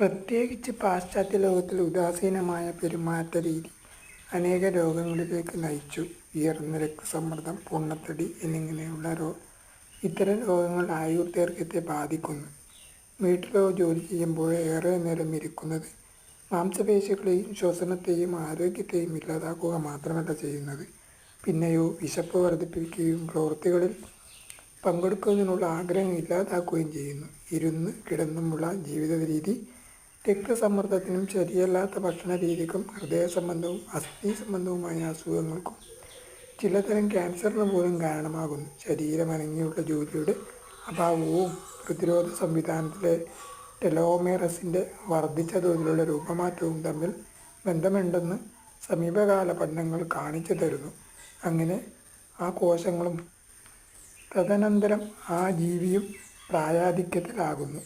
പ്രത്യേകിച്ച് പാശ്ചാത്യ ലോകത്തിൽ ഉദാസീനമായ പെരുമാറ്റ രീതി അനേക രോഗങ്ങളിലേക്ക് നയിച്ചു. ഉയർന്ന രക്തസമ്മർദ്ദം, പൊണ്ണത്തടി എന്നിങ്ങനെയുള്ള ഇത്തരം രോഗങ്ങൾ ആയുർ ആയുർദൈർഘ്യത്തെ ബാധിക്കുന്നു. വീട്ടിലോ ജോലി ചെയ്യുമ്പോൾ ഏറെ നേരം ഇരിക്കുന്നത് മാംസപേശികളെയും ശ്വസനത്തെയും ആരോഗ്യത്തെയും ഇല്ലാതാക്കുക മാത്രമല്ല ചെയ്യുന്നത്, പിന്നെയോ വിശപ്പ് വർദ്ധിപ്പിക്കുകയും പ്രവൃത്തികളിൽ പങ്കെടുക്കുന്നതിനുള്ള ആഗ്രഹം ഇല്ലാതാക്കുകയും ചെയ്യുന്നു. ഇരുന്ന് കിടന്നുമുള്ള ജീവിതരീതി രക്തസമ്മർദ്ദത്തിനും ശരിയല്ലാത്ത ഭക്ഷണ രീതിക്കും ഹൃദയ സംബന്ധവും അസ്ഥി സംബന്ധവുമായ അസുഖങ്ങൾക്കും ചിലതരം ക്യാൻസറിന് പോലും കാരണമാകുന്നു. ശരീരമനങ്ങിയുള്ള ജോലിയുടെ അഭാവവും പ്രതിരോധ സംവിധാനത്തിലെ ടെലോമേറസിന്റെ വർദ്ധിച്ച തോതിലുള്ള രൂപമാറ്റവും തമ്മിൽ ബന്ധമുണ്ടെന്ന് സമീപകാല പഠനങ്ങൾ കാണിച്ചു തരുന്നു. അങ്ങനെ ആ കോശങ്ങളും തദനന്തരം ആ ജീവിയും പ്രായാധിക്യത്തിലാകുന്നു.